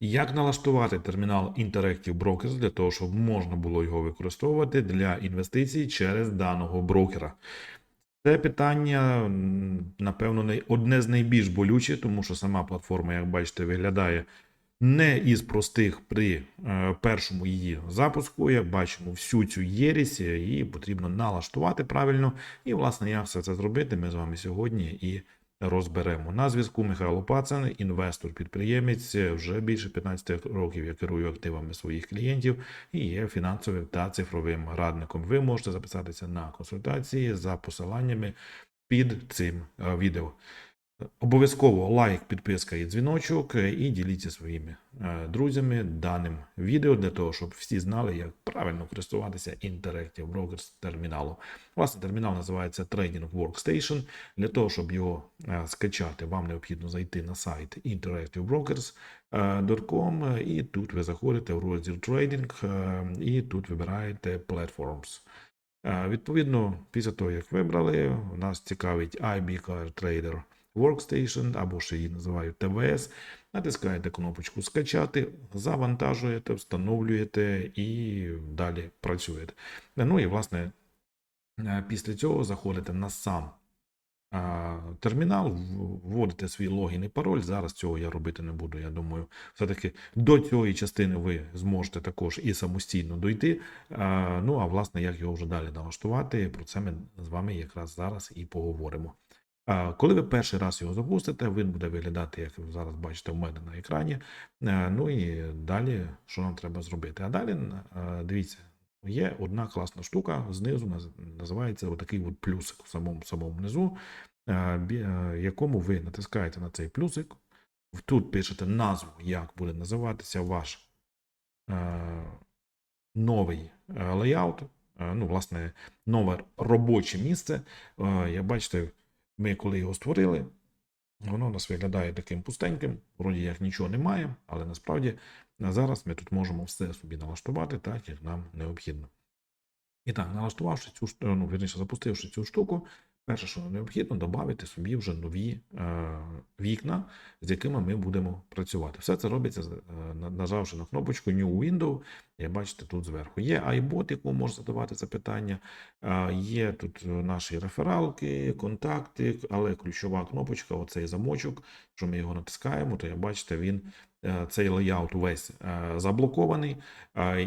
Як налаштувати термінал Interactive Brokers для того, щоб можна було його використовувати для інвестицій через даного брокера? Це питання, напевно, одне з найбільш болючих, тому що сама платформа, як бачите, виглядає не із простих при е, першому її запуску. Як бачимо, всю цю єрість її потрібно налаштувати правильно. І, власне, як все це зробити, ми з вами сьогодні і розберемо. На зв'язку Михайло Пацан, інвестор-підприємець. Вже більше 15 років я керую активами своїх клієнтів і є фінансовим та цифровим радником. Ви можете записатися на консультації за посиланнями під цим е, відео. Обов'язково лайк, підписка і дзвіночок, е, і діліться своїми е, друзями даним відео для того, щоб всі знали, як правильно користуватися Interactive Brokers терміналом. Власне, термінал називається Trading Workstation. Для того, щоб його е, скачати, вам необхідно зайти на сайт interactivebrokers.com і тут ви заходите в розділ Trading і тут вибираєте Platforms. Відповідно, після того, як вибрали, нас цікавить IB Car Trader Workstation, або ще її називають ТВС. Натискаєте кнопочку Скачати, завантажуєте, встановлюєте і далі працюєте. Ну і власне е, після цього заходите на сам термінал, вводите свій логін і пароль. Зараз цього я робити не буду. Я думаю, все-таки до цієї частини ви зможете також і самостійно дойти. Ну а власне, як його вже далі налаштувати, про це ми з вами якраз зараз і поговоримо. Коли ви перший раз його запустите, він буде виглядати, як ви зараз бачите, у мене на екрані. Е, Ну і далі, що нам треба зробити? А далі, е, дивіться, є одна класна штука знизу, називається отакий от плюсик в самому самому низу, е, якому ви натискаєте на цей плюсик. Тут пишете назву, як буде називатися ваш новий е, ну, власне, нове робоче місце. Як бачите, ми коли його створили, воно у нас виглядає таким пустеньким, вроді як нічого немає, але насправді зараз ми тут можемо все собі налаштувати так, як нам необхідно. І так, налаштувавши цю ну, вірніше, запустивши цю штуку, перше, що нам необхідно, додати собі вже нові е, вікна, з якими ми будемо працювати. Все це робиться, е, нажавши на кнопочку New Window. Як бачите, тут зверху є iBot, якому можна задавати запитання. Е, Є тут е, наші рефералки, контакти, але ключова кнопочка, оцей замочок, що ми його натискаємо, то як бачите, він е, цей леяут увесь заблокований,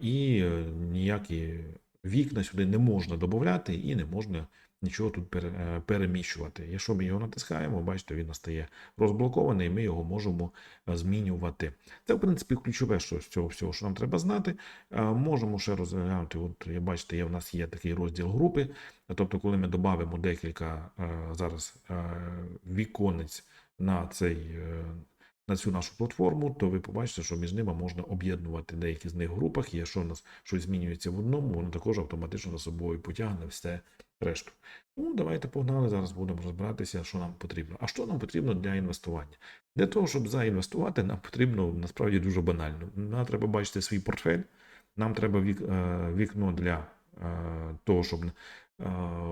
і ніякі вікна сюди не можна додати і не можна нічого тут е, переміщувати. Якщо ми його натискаємо, бачите, він настає розблокований, і ми його можемо е, змінювати. Це, в принципі, ключове, що з цього всього, що нам треба знати. Е, Можемо ще розглянути. От, бачите, є, в нас є такий розділ групи. Тобто, коли ми додамо декілька зараз віконець на цей. На цю нашу платформу, то ви побачите, що між ними можна об'єднувати деякі з них групах. І Якщо у нас щось змінюється в одному, воно також автоматично за собою потягне все решту. Ну, давайте погнали. Зараз будемо розбиратися, що нам потрібно. А що нам потрібно для інвестування? Для того, щоб заінвестувати, нам потрібно насправді дуже банально. Нам треба бачити свій портфель, нам треба вік, е, вікно для е, того, щоб е,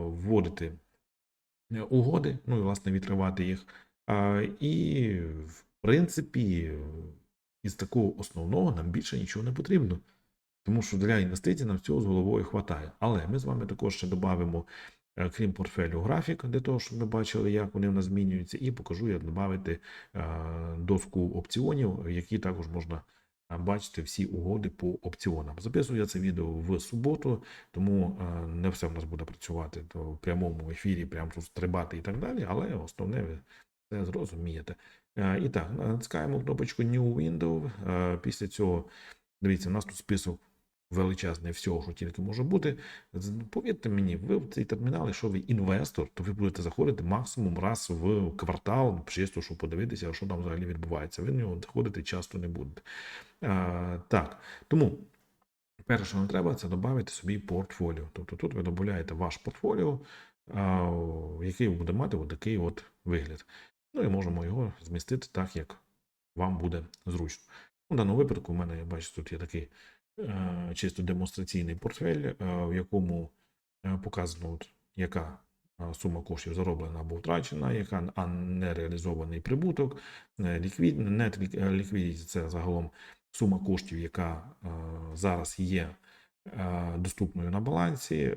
вводити угоди, ну і власне відкривати їх. І, в принципі, із такого основного нам більше нічого не потрібно. Тому що для інвестицій нам всього з головою хватає. Але ми з вами також ще додамо, е, крім портфелю, графік для того, щоб ми бачили, як вони в нас змінюються, і покажу, як додати е, доску опціонів, в якій також можна е, бачити всі угоди по опціонам. Записую я це відео в суботу, тому не все в нас буде працювати то в прямому ефірі, прямо тут стрибати і так далі, але основне ви це зрозумієте. І так, натискаємо кнопочку New Window. Після цього, дивіться, у нас тут список величезний всього, що тільки може бути. З- Повірте мені, ви в цей термінал, якщо ви інвестор, то ви будете заходити максимум раз в квартал, чисто, щоб подивитися, що там взагалі відбувається. Ви в нього заходити часто не будете. А, так, тому. Перше, що нам треба, це додати собі портфоліо. Тобто тут ви додаєте ваш портфоліо, який буде мати такий от вигляд. Ну і можемо його змістити так, як вам буде зручно. У даному випадку, у мене, я бачу, тут є такий чисто демонстраційний портфель, е, в якому е, показано, от, яка е, сума коштів зароблена або втрачена, яка а не реалізований прибуток, е, ліквід, нет лік- е, це загалом сума коштів, яка е, зараз є е, доступною на балансі. Е,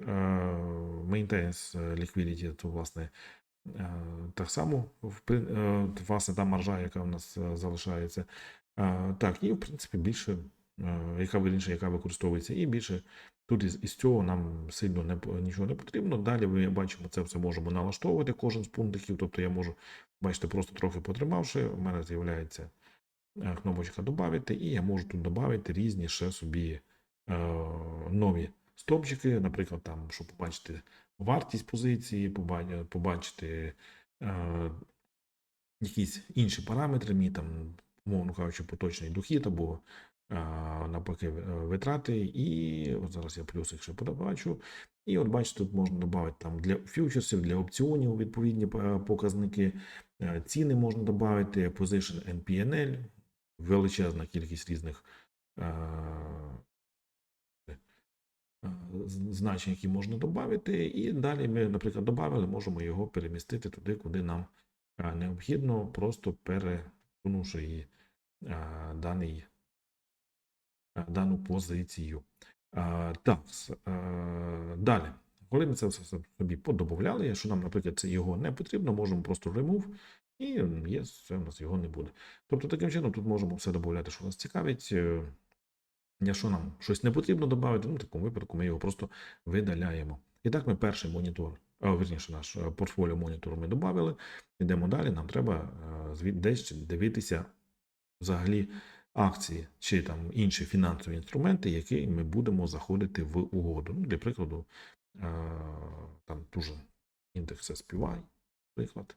Maintenance liquidity – це власне е, так само е, власне та маржа, яка в нас е, залишається. Е, Так, і в принципі більше, е, яка вірніше, яка використовується, і більше тут із, із цього нам сильно не нічого не потрібно. Далі ми бачимо, це все можемо налаштовувати кожен з пунктиків. Тобто я можу, бачите, просто трохи потримавши, у мене з'являється е, кнопочка «Добавити», і я можу тут додати різні ще собі е, нові стопчики, наприклад, там, щоб побачити вартість позиції, побачити е, якісь інші параметри, мій там, умовно кажучи, поточний дохід або е, навпаки е, витрати. І от зараз я плюсик ще побачу. І от бачите, тут можна додати там для фьючерсів, для опціонів відповідні е, показники, е, ціни можна додати, position NPNL, величезна кількість різних значень, які можна додати. І далі ми, наприклад, додали, можемо його перемістити туди, куди нам необхідно, просто пересунувши даний, дану позицію. Е, Так, е, далі. Коли ми це все собі подобавляли, якщо нам, наприклад, це його не потрібно, можемо просто remove, і є, це у нас його не буде. Тобто, таким чином, тут можемо все додати, що нас цікавить. Е, Якщо нам щось не потрібно додати, ну в такому випадку ми його просто видаляємо. І так ми перший монітор, а, верніше, наш е, портфоліо монітору ми додали. Йдемо далі. Нам треба е, десь дивитися взагалі акції чи там інші фінансові інструменти, які ми будемо заходити в угоду. Ну, для прикладу, е, там дуже індекс SPY, приклад.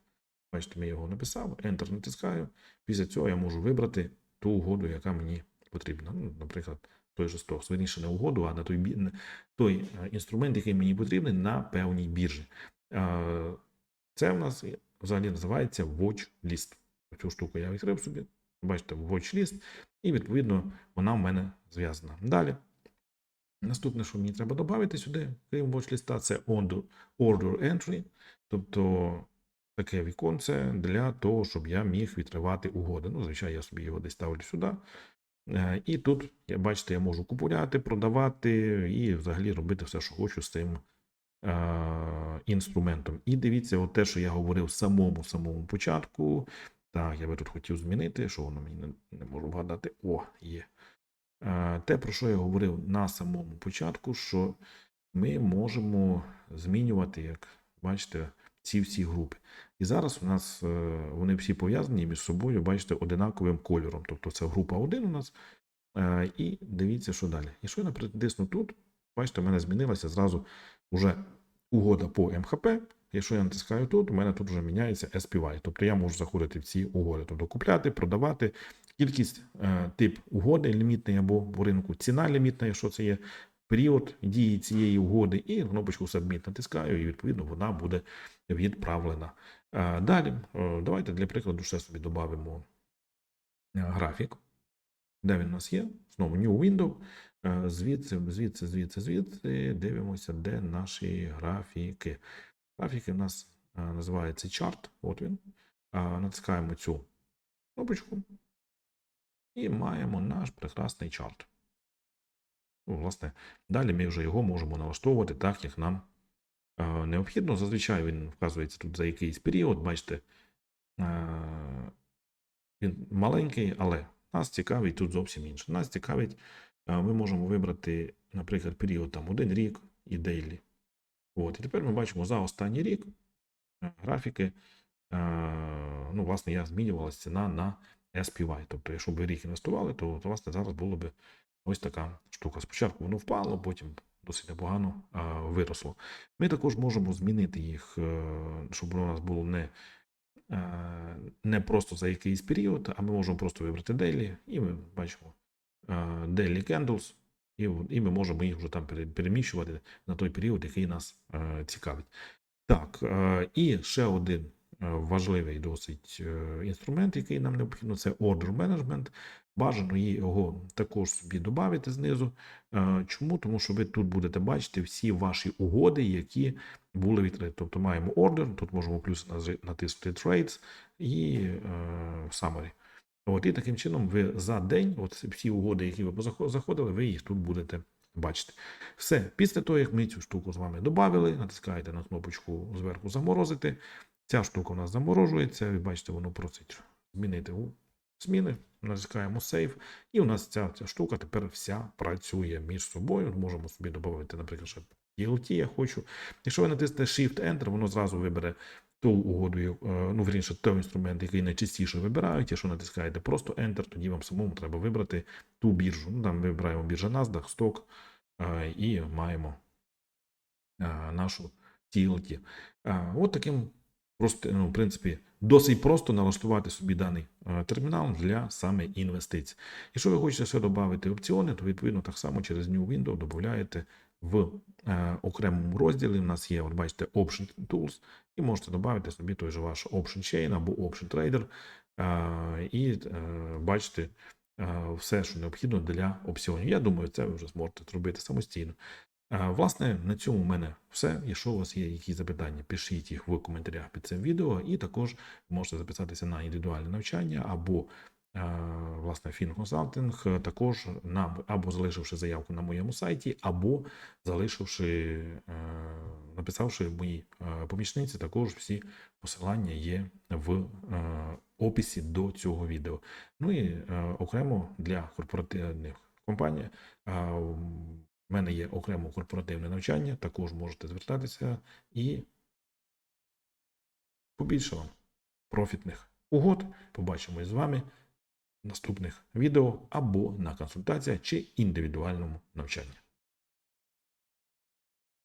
Бачите, ми його написав, Enter натискаю. Після цього я можу вибрати ту угоду, яка мені потрібна. Ну, наприклад, той же стокс, верніше не угоду, а на той, на той е, інструмент, який мені потрібний на певній біржі. Е, Це в нас взагалі називається Watch List. Цю штуку я відкрив собі. Бачите, Watch List, і відповідно вона в мене зв'язана. Далі. Наступне, що мені треба додати сюди, крім watch-ліста, це order entry, тобто таке віконце для того, щоб я міг відкривати угоди. Ну, звичайно, я собі його десь ставлю сюди. Е, І тут, бачите, я можу купувати, продавати і взагалі робити все, що хочу з цим е, інструментом. І дивіться, от те, що я говорив самому самому початку. Так, я би тут хотів змінити, що воно мені не, не можу вгадати. О, є. Е, Те, про що я говорив на самому початку, що ми можемо змінювати, як бачите, ці всі групи. І зараз у нас е, вони всі пов'язані між собою, бачите, одинаковим кольором. Тобто це група 1 у нас. Е, І дивіться, що далі. Якщо я натисну тут, бачите, у мене змінилася зразу вже угода по МХП. Якщо я натискаю тут, у мене тут вже міняється SPY. Тобто я можу заходити в ці угоди, тобто купляти, продавати. Кількість е, тип угоди лімітний або в ринку, ціна лімітна, якщо це є період дії цієї угоди, і кнопочку Submit натискаю, і відповідно вона буде відправлена. Е, Далі, е, давайте для прикладу ще собі додамо графік. Де він у нас є? Знову New Window. Звідси, звідси, звідси, звідси. Дивимося, де наші графіки. Графіки в нас е, називається чарт. От він. Е, Натискаємо цю кнопочку. І маємо наш прекрасний чарт. Ну, власне, далі ми вже його можемо налаштовувати так, як нам е, необхідно. Зазвичай він вказується тут за якийсь період. Бачите, він маленький, але нас цікавить тут зовсім інше. Нас цікавить, ми можемо вибрати, наприклад, період там один рік і дейлі. От, і тепер ми бачимо за останній рік е, графіки. е, Ну, власне, я змінювалася ціна на SPY. Тобто, якщо б рік інвестували, то, то власне зараз було б ось така штука. Спочатку воно впало, потім досить непогано е, виросло. Ми також можемо змінити їх, щоб воно у нас було не, не просто за якийсь період, а ми можемо просто вибрати daily, і ми бачимо daily candles, і, і ми можемо їх вже там переміщувати на той період, який нас е, цікавить. Так, е, і ще один важливий досить інструмент, який нам необхідно, це order management. Бажано його також собі додати знизу. Е, Чому? Тому що ви тут будете бачити всі ваші угоди, які були відкриті. Тобто маємо ордер, тут можемо плюс натиснути Trades і е, Summary. От, і таким чином ви за день, от всі угоди, які ви заходили, ви їх тут будете бачити. Все, після того, як ми цю штуку з вами додали, натискаєте на кнопочку зверху заморозити. Ця штука у нас заморожується. Ви бачите, воно просить змінити у зміни. Натискаємо Save, і у нас ця, ця штука тепер вся працює між собою. Можемо собі додати, наприклад, ще TLT я хочу. Якщо ви натиснете Shift-Enter, воно зразу вибере ту угоду, е, ну, вірніше, той інструмент, який найчастіше вибирають. Якщо натискаєте просто Enter, тоді вам самому треба вибрати ту біржу. Ну, там вибираємо біржа NASDAQ, сток е, і маємо е, нашу TLT. От таким просто, ну, в принципі, досить просто налаштувати собі даний термінал для саме інвестицій. Якщо ви хочете ще додати опціони, то відповідно так само через New Window додаєте в е, окремому розділі. У нас є, от бачите, Option Tools, і можете додати собі той же ваш Option Chain або Option Trader, е, і е, бачите все, що необхідно для опціонів. Я думаю, це ви вже зможете зробити самостійно. Власне, на цьому в мене все. Якщо у вас є якісь запитання, пишіть їх в коментарях під цим відео, і також можете записатися на індивідуальне навчання або власне фінконсалтинг, е, також на або залишивши заявку на моєму сайті, або залишивши, е, написавши моїй е, помічниці, також всі посилання є в е, описі до цього відео. Ну і е, окремо для корпоративних компаній. е, в мене є окремо корпоративне навчання, також можете звертатися і побільше вам профітних угод. Побачимось з вами наступних відео або на консультаціях чи індивідуальному навчанні.